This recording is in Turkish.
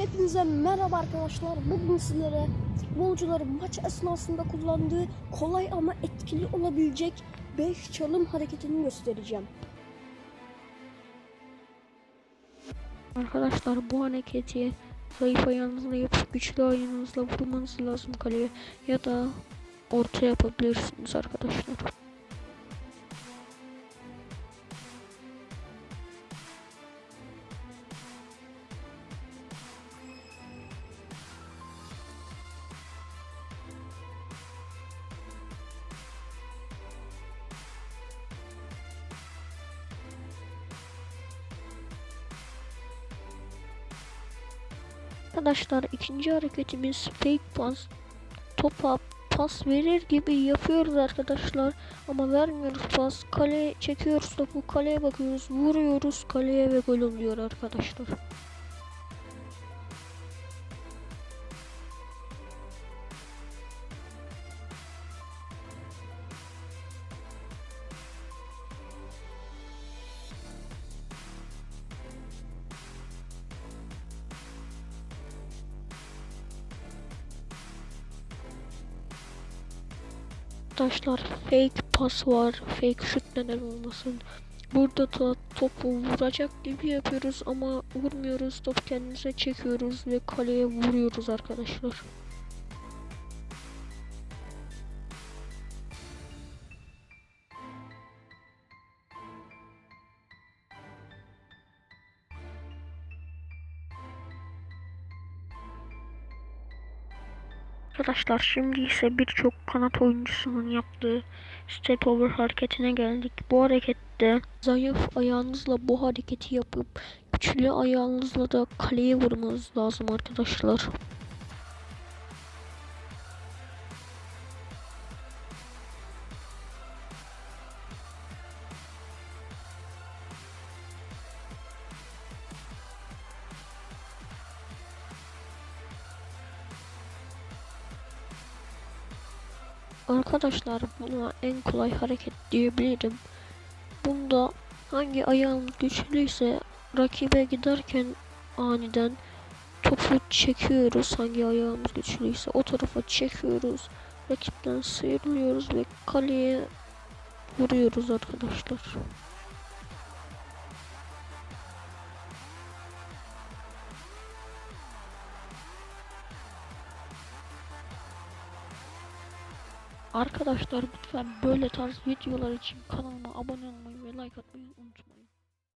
Hepinize merhaba arkadaşlar. Bugün sizlere futbolcuların maç esnasında kullandığı kolay ama etkili olabilecek 5 çalım hareketini göstereceğim. Arkadaşlar bu hareketi zayıf ayağınızla yapıp güçlü ayağınızla vurmanız lazım kaleye ya da orta yapabilirsiniz arkadaşlar. Arkadaşlar ikinci hareketimiz fake pass. Topa pas verir gibi yapıyoruz arkadaşlar. Ama vermiyoruz pas. Kaleye çekiyoruz topu. Kaleye bakıyoruz. Vuruyoruz kaleye ve gol oluyor arkadaşlar. Arkadaşlar fake pas var. Fake şut neden olmasın. Burada da topu vuracak gibi yapıyoruz ama vurmuyoruz. Top kendimize çekiyoruz ve kaleye vuruyoruz arkadaşlar. Arkadaşlar şimdi ise birçok kanat oyuncusunun yaptığı step over hareketine geldik. Bu harekette zayıf ayağınızla bu hareketi yapıp güçlü ayağınızla da kaleye vurmanız lazım arkadaşlar. Arkadaşlar buna en kolay hareket diyebilirim. Bunda hangi ayağım güçlüyse rakibe giderken aniden topu çekiyoruz. Hangi ayağımız güçlüyse o tarafa çekiyoruz. Rakipten sıyrılıyoruz ve kaleye vuruyoruz arkadaşlar. Arkadaşlar lütfen böyle tarz videolar için kanalıma abone olmayı ve like atmayı unutmayın.